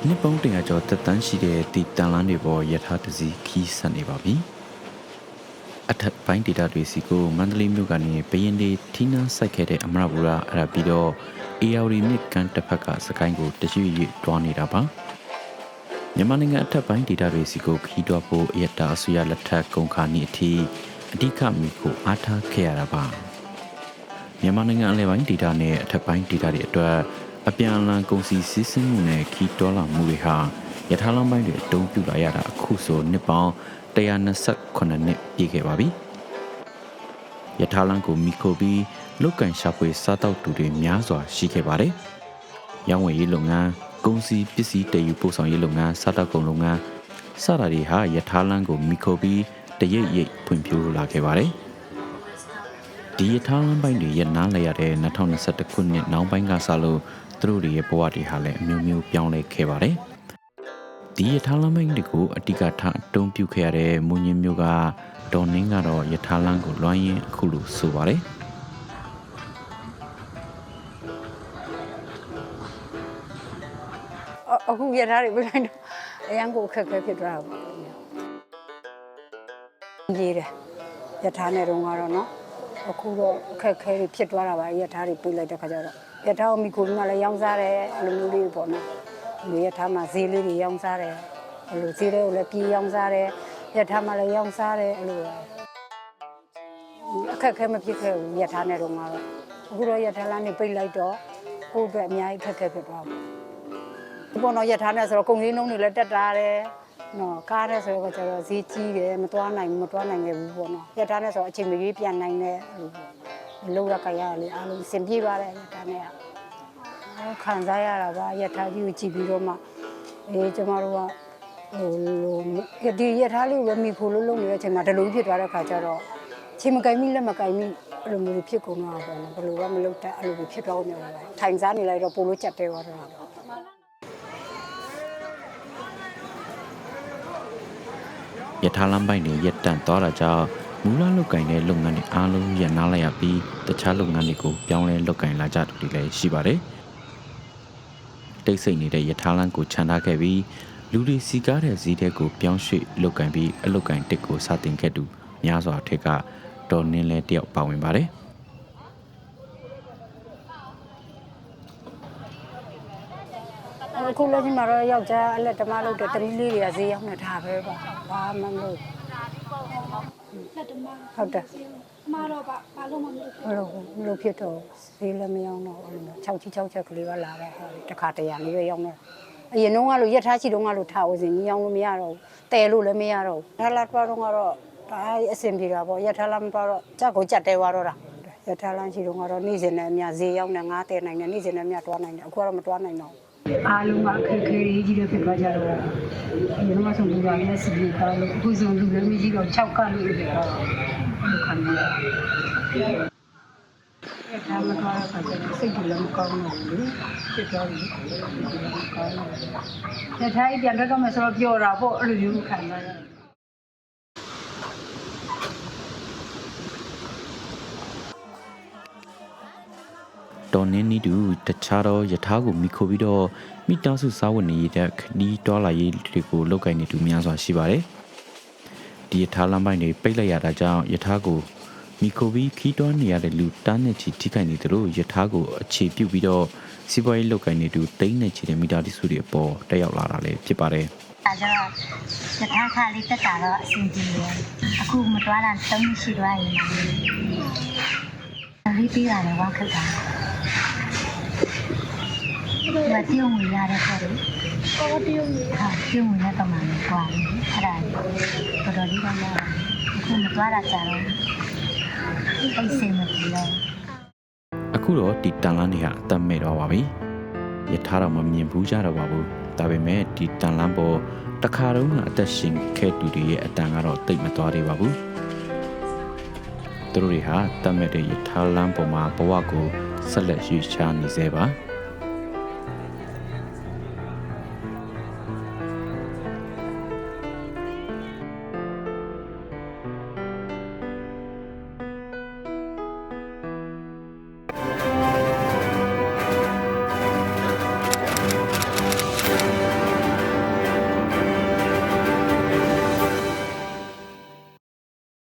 ပေါင်းတင်ရကျော်တက်တန်းရှိတဲ့ဒီတန်လန်းတွေပေါ်ယထာတစီခီးဆက်နေပါပြီအထက်ပိုင်းဒေတာတွေစီကိုမန္တလေးမြို့ကနေပရင်ဒီထီနာစိုက်ခဲ့တဲ့အမရဘူရာအဲ့ဒါပြီးတော့ AR မြစ်ကန်တစ်ဖက်ကစကိုင်းကိုတရွေ့ရွေ့တွားနေတာပါမြန်မာနိုင်ငံအထက်ပိုင်းဒေတာတွေစီကိုခီးတော့ဖို့အယက်တာအစိုးရလက်ထက်ကုန်ခါနေအထိအဓိကမိကိုအားထားခဲ့ရတာပါမြန်မာနိုင်ငံအလဲပိုင်းဒေတာနဲ့အထက်ပိုင်းဒေတာတွေအတွက် အပြန်အလှန်ကုန်စည်စီးဆင်းမှုနဲ့ခီးတော်လာမှုတွေဟာယထာလောင်းပိုင်းတွေအတုံးပြလာရတာအခုဆိုနှစ်ပေါင်း128နှစ်ပြည့်ခဲ့ပါပြီယထာလန်ကိုမိခိုပြီးလုတ်ကန်ရှာဖွေစားတောက်သူတွေများစွာရှိခဲ့ပါတယ်ရောင်းဝယ်ရေးလုပ်ငန်းကုန်စည်ပစ္စည်းတည်ယူပို့ဆောင်ရေးလုပ်ငန်းစားတောက်ကုန်လုပ်ငန်းစတာတွေဟာယထာလန်ကိုမိခိုပြီးတရိပ်ရိပ်ဖွံ့ဖြိုးလာခဲ့ပါတယ် ဒီယထာလန်ပိုင်းတွေရနားလည်ရတဲ့2021ခုနှစ်နောက်ပိုင်းကစလို့သူတို့တွေရဲ့ဘဝတွေဟာလည်းအမျိုးမျိုးပြောင်းလဲခဲ့ပါတယ်ဒီယထာလန်ပိုင်းတွေကိုအတိကထားအတုံးပြုခဲ့ရတဲ့မူညင်းမျိုးကဒေါ်နင်းကတော့ယထာလန်ကိုလွှမ်းရင်အခုလိုဆိုပါတယ်အအခုရထားတွေပြလိုက်တော့အရန်ကိုအခက်အခဲဖြစ်သွားတာပေါ့ကြီးတယ်ရထားနဲ့တော့ကတော့နော် အခုတော့အခက်အခဲတွေဖြစ်သွားတာပါရထားတွေပြလိုက်တဲ့ခါကျတော့ရထားကိုမိကိုမှလည်းရောင်းစားတယ်အဲ့လိုမျိုးလေးပေါ့နော်လူရထားမှာဈေးလေးတွေရောင်းစားတယ်အဲ့လိုဈေးတွေကိုလည်းပြေးရောင်းစားတယ်ရထားမှာလည်းရောင်းစားတယ်အဲ့လိုအခက်အခဲမဖြစ်ခဲ့ဘူးရထားနဲ့တော့ကတော့အခုတော့ရထားလမ်းနေပြလိုက်တော့ကိုယ့်အတွက်အများကြီးအခက်အခဲဖြစ်သွားပါဒီပေါ်တော့ရထားနဲ့ဆိုတော့ကုန်ရင်းနှုန်းတွေလည်းတက်တာတယ် နော်ကားနဲ့ဆိုတော့ကျတော့ဈေးကြီးတယ်မသွားနိုင်ဘူးမသွားနိုင်ခဲ့ဘူးပေါ့နော်ရထားနဲ့ဆိုတော့အချိန်မကြီးပြန်နိုင်တဲ့ဟိုပေါ့လောက်ရကြရလေအားလုံးအဆင်ပြေပါတယ်ရထားနဲ့ကအဲခံစားရတာပါရထားကြီးကိုကြည့်ပြီးတော့မှအေးကျမတို့ကဟိုလိုဒီရထားလေးကိုပဲမိခိုလို့လုပ်နေတဲ့အချိန်မှာဒီလိုဖြစ်သွားတဲ့ခါကျတော့ချိန်မကင်မိလက်မကင်မိအဲ့လိုမျိုးဖြစ်ကုန်တော့ပေါ့နော်ဘယ်လိုမှမလုပ်တတ်အဲ့လိုဖြစ်တော့နေပါဘူးထိုင်စားနေလိုက်တော့ပိုလို့ကြက်တဲသွားတော့ ယထာလမ်းပိုင်းတွေရက်တန့်သွားတာကြောင့်မူလလုတ်ကင်တဲ့လုပ်ငန်းတွေအားလုံးရပ်နားလိုက်ရပြီးတခြားလုပ်ငန်းတွေကိုပြောင်းလဲလုတ်ကင်လာကြသူတွေလည်းရှိပါတယ်။တိတ်ဆိတ်နေတဲ့ယထာလမ်းကိုခြံထားခဲ့ပြီးလူတွေစီကားတဲ့ဈေးတဲ့ကိုပြောင်းရွှေ့လုတ်ကင်ပြီးအလုတ်ကင်တစ်ကိုစတင်ခဲ့သူများစွာထက်ကဒေါ်နင်းလဲတယောက်ပါဝင်ပါတယ်။ အခုလက်ရှိမှာတော့ယောက်ျားအလက်ဓမ္မလုပ်တဲ့တမီးလေးတွေကဈေးရောက်နေတာပဲပါဘာမှမလုပ်လက်တမဟုတ်တယ်အမတော့ဘာဘာလို့မလုပ်ဘယ်လိုဘယ်လိုဖြစ်တော့ဈေးလည်းမရောက်တော့အဲ့လို6ချီ6ချက်ကလေးကလာတဲ့ဟာတခါတရံလေးပဲရောက်နေအရင်တော့ကလို့ရက်ထားချီတော့ကလို့ထားဦးစင်ကြီးအောင်လို့မရတော့ဘူးတဲလို့လည်းမရတော့ဘူးထားလာတော့တော့ကတော့ဒါအဆင်ပြေတာပေါ့ရက်ထားလာမတော့တော့ကြက်ကိုကြက်တဲသွားတော့တာရက်ထားလာချီတော့ကတော့နေ့စဉ်နဲ့အများဈေးရောက်နေငါးတဲနိုင်တယ်နေ့စဉ်နဲ့အများတွားနိုင်တယ်အခုကတော့မတွားနိုင်တော့ဘူး အားလုံးကအခက်အခဲကြီးတွေဖြစ်သွားကြတော့အရင်ကဆိုလူကလည်းစီးတာလို့အခုဆိုလူလည်းမကြီးတော့6ကလို့ဖြစ်တော့ခံရတယ်အဲဒါမှတော့ခါကျတော့စိတ်ကြီးလည်းမကောင်းတော့ဘူးလေဖြစ်သွားပြီကောင်းတယ်။ဒါထိုင်ပြန်တော့မှဆိုတော့ပြောတာပေါ့အဲ့လိုမျိုးခံစားရတယ် တော်နင်းနီးတူတခြားသောယထာကိုမိခိုပြီးတော့မိသားစုစားဝတ်နေရတဲ့ခနီးတွာလာရေးတွေကိုလောက်ကင်နေသူများစွာရှိပါတယ်။ဒီယထာလမ်းပိုင်းတွေပိတ်လိုက်ရတာကြောင့်ယထာကိုမိခိုပြီးခီးတွားနေရတဲ့လူတန်းနဲ့ချီထိခိုက်နေသလိုယထာကိုအခြေပြုပြီးတော့စီးပွားရေးလောက်ကင်နေသူတိမ့်နဲ့ချီတဲ့မိသားစုတွေအပေါ်တက်ရောက်လာတာလည်းဖြစ်ပါတယ်။ဒါကြောင့်တထားခါလေးတက်တာတော့အဆင်ပြေတယ်အခုမတွားတာသုံးရှိသွားရင်လည်းလေးပြီးရတယ်ဝါခက်တာ မပြုံးဝင်ရတဲ့ခေါ်လို့ကောတရုံနေဟာပြုံးဝင်တဲ့တော့မှလည်းတွားတယ်အဲ့ဒါတော်တော်လေးတော့ရတယ်အခုမတွားတာကြတော့အိတ်စင်မပြေတော့အခုတော့ဒီတန်လန်းတွေဟာအသက်မဲ့တော့ပါပြီ။ယထာတော့မမြင်ဘူးကြတော့ပါဘူး။ဒါပေမဲ့ဒီတန်လန်းပေါ်တခါတုန်းကအသက်ရှင်ခဲ့သူတွေရဲ့အတန်ကတော့တိတ်မသွားသေးပါဘူး။သူတို့တွေဟာတတ်မဲ့တဲ့ယထာလန်းပေါ်မှာဘဝကိုဆက်လက်ရွှေ့ချနေသေးပါ။